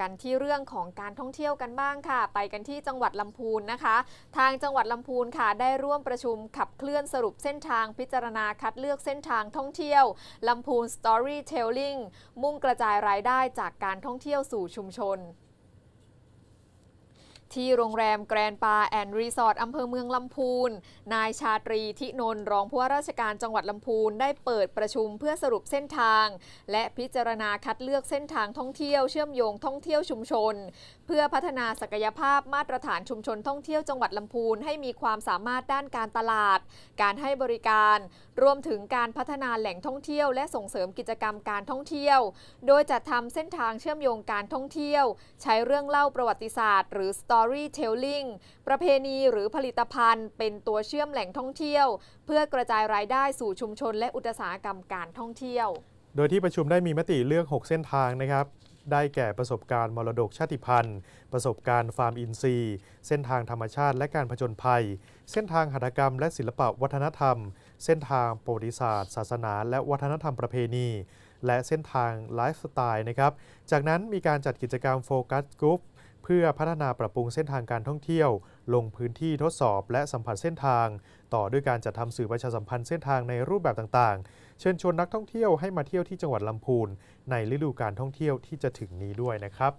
กันที่เรื่องของการท่องเที่ยวกันบ้างค่ะ ไปกันที่จังหวัดลำพูนนะคะ ทางจังหวัดลำพูนค่ะ ได้ร่วมประชุมขับเคลื่อนสรุปเส้นทางพิจารณาคัดเลือกเส้นทางท่องเที่ยวลำพูน Storytelling มุ่งกระจายรายได้จากการท่องเที่ยวสู่ชุมชน ที่โรงแรมแกรนปาแอนด์รีสอร์ทอำเภอเมืองลำพูน นายชาตรีทินนท์รองผู้ว่าราชการจังหวัดลำพูน ได้เปิดประชุมเพื่อสรุปเส้นทาง และพิจารณาคัดเลือกเส้นทางท่องเที่ยวเชื่อมโยงท่องเที่ยวชุมชน เพื่อพัฒนาศักยภาพมาตรฐานชุมชนท่องเที่ยวจังหวัดลำพูนให้มีความสามารถด้านการตลาด การให้บริการ รวมถึงการพัฒนาแหล่งท่องเที่ยว และส่งเสริมกิจกรรมการท่องเที่ยว โดยจัดทำเส้นทางเชื่อมโยงการท่องเที่ยว ใช้เรื่องเล่าประวัติศาสตร์ หรือ storytelling ประเพณีหรือผลิตภัณฑ์ เป็นตัวเชื่อมแหล่งท่องเที่ยว เพื่อกระจายรายได้สู่ชุมชน และอุตสาหกรรมการท่องเที่ยว โดยที่ประชุมได้มีมติเลือก 6 เส้นทางนะครับได้แก่ประสบการณ์มรดกชาติพันธุ์ ประสบการณ์ฟาร์มอินทรีย์ เส้นทางธรรมชาติและการผจญภัย เส้นทางหัตถกรรมและศิลปะวัฒนธรรม เส้นทางประวัติศาสตร์ ศาสนา และวัฒนธรรมประเพณี และเส้นทางไลฟ์สไตล์นะครับ จากนั้นมีการจัดกิจกรรมโฟกัสกรุ๊ป เพื่อพัฒนาปรับปรุงเส้นทางการท่องเที่ยว ลงพื้นที่ทดสอบและสัมผัสเส้นทาง ต่อด้วยการจัดทำสื่อประชาสัมพันธ์เส้นทางในรูปแบบต่างๆ เชิญชวนนักท่องเที่ยวให้มาเที่ยวที่จังหวัดลำพูนในฤดูการท่องเที่ยวที่จะถึงนี้ด้วยนะครับ